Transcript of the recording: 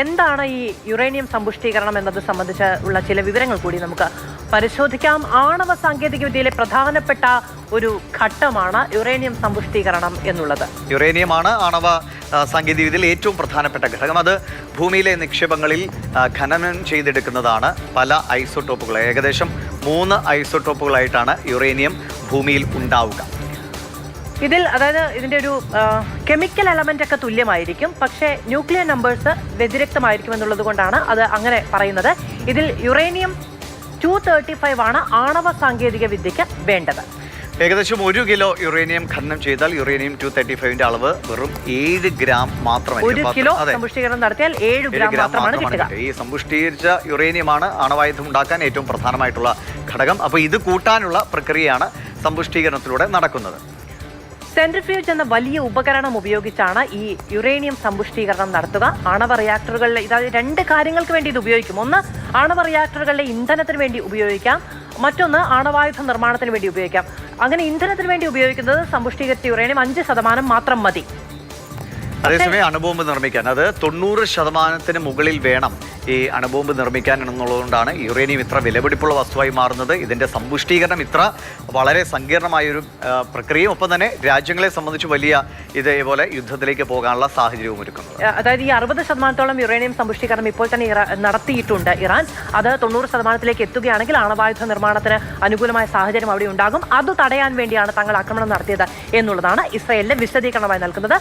എന്താണ് ഈ യുറേനിയം സമ്പുഷ്ടീകരണം എന്നത് സംബന്ധിച്ച് ഉള്ള ചില വിവരങ്ങൾ കൂടി നമുക്ക് പരിശോധിക്കാം. ആണവ സാങ്കേതികവിദ്യയിലെ പ്രധാനപ്പെട്ട ഒരു ഘട്ടമാണ് യുറേനിയം സമ്പുഷ്ടീകരണം എന്നുള്ളത്. യുറേനിയമാണ് ആണവ സാങ്കേതിക വിദ്യയിൽ ഏറ്റവും പ്രധാനപ്പെട്ട ഘടകം. അത് ഭൂമിയിലെ നിക്ഷേപങ്ങളിൽ ഖനനം ചെയ്തെടുക്കുന്നതാണ് പല ഐസോടോപ്പുകൾ. ഏകദേശം മൂന്ന് ഐസോടോപ്പുകളായിട്ടാണ് യുറേനിയം ഭൂമിയിൽ ഉണ്ടാവുക. ഇതിൽ അതായത് ഇതിന്റെ ഒരു കെമിക്കൽ എലമെന്റ് ഒക്കെ തുല്യമായിരിക്കും. പക്ഷേ ന്യൂക്ലിയർ നമ്പേഴ്സ് വ്യതിരക്തമായിരിക്കും എന്നുള്ളത് കൊണ്ടാണ് അത് അങ്ങനെ പറയുന്നത്. ഇതിൽ യുറേനിയം ടു തേർട്ടി ഫൈവ് ആണ് ആണവ സാങ്കേതിക വിദ്യക്ക് വേണ്ടത്. ഏകദേശം ഒരു കിലോ യുറേനിയം ഖനനം ചെയ്താൽ യുറേനിയം ടു തേർട്ടി ഫൈവിന്റെ അളവ് വെറും ഏഴ് ഗ്രാം ഒരു മാത്രമായിരിക്കും കിലോ സമ്പുഷ്ടീകരണം നടത്തിയാൽ ഏഴ് ഗ്രാം മാത്രമാണ് കിട്ടുക. ഈ സമ്പുഷ്ടീകരിച്ച യുറേനിയമാണ് ആണവായുധം ഉണ്ടാക്കാൻ ഏറ്റവും പ്രധാനമായിട്ടുള്ള ഘടകം. അപ്പോൾ ഇത് കൂട്ടാനുള്ള പ്രക്രിയയാണ് സമ്പുഷ്ടീകരണത്തിലൂടെ നടക്കുന്നത്. സെൻട്രിഫ്യൂജ് എന്ന വലിയ ഉപകരണം ഉപയോഗിച്ചാണ് ഈ യുറേനിയം സമ്പുഷ്ടീകരണം നടത്തുക. ആണവ റിയാക്ടറുകളിലെ ഇതായത് രണ്ട് കാര്യങ്ങൾക്ക് വേണ്ടി ഇത് ഉപയോഗിക്കും. ഒന്ന് ആണവ റിയാക്ടറുകളിലെ ഇന്ധനത്തിന് വേണ്ടി ഉപയോഗിക്കാം. മറ്റൊന്ന് ആണവായുധ നിർമ്മാണത്തിന് വേണ്ടി ഉപയോഗിക്കാം. അങ്ങനെ ഇന്ധനത്തിന് വേണ്ടി ഉപയോഗിക്കുന്നത് സമ്പുഷ്ടീകരിച്ച യുറേനിയം അഞ്ച് ശതമാനം മാത്രം മതി. അതേസമയം അണുബോംബ് നിർമ്മിക്കാൻ. അത് തൊണ്ണൂറ് ശതമാനത്തിന് മുകളിൽ വേണം ഈ അണുബോംബ് നിർമ്മിക്കാൻ എന്നുള്ളതുകൊണ്ടാണ് യുറേനിയം ഇത്ര വിലപിടിപ്പുള്ള വസ്തുവായി മാറുന്നത്. ഇതിന്റെ സമ്പുഷ്ടീകരണം ഇത്ര വളരെ സങ്കീർണമായൊരു പ്രക്രിയയും. ഒപ്പം തന്നെ രാജ്യങ്ങളെ സംബന്ധിച്ച് വലിയ ഇതേപോലെ യുദ്ധത്തിലേക്ക് പോകാനുള്ള സാഹചര്യവും ഒരുക്കുന്നത്. അതായത് ഈ അറുപത് ശതമാനത്തോളം യുറേനിയം സമ്പുഷ്ടീകരണം ഇപ്പോൾ തന്നെ നടത്തിയിട്ടുണ്ട് ഇറാൻ. അത് തൊണ്ണൂറ് ശതമാനത്തിലേക്ക് എത്തുകയാണെങ്കിൽ ആണവായുധ നിർമ്മാണത്തിന് അനുകൂലമായ സാഹചര്യം അവിടെ ഉണ്ടാകും. അത് തടയാൻ വേണ്ടിയാണ് തങ്ങൾ ആക്രമണം നടത്തിയത് എന്നുള്ളതാണ് ഇസ്രയേലിന്റെ വിശദീകരണമായി നൽകുന്നത്.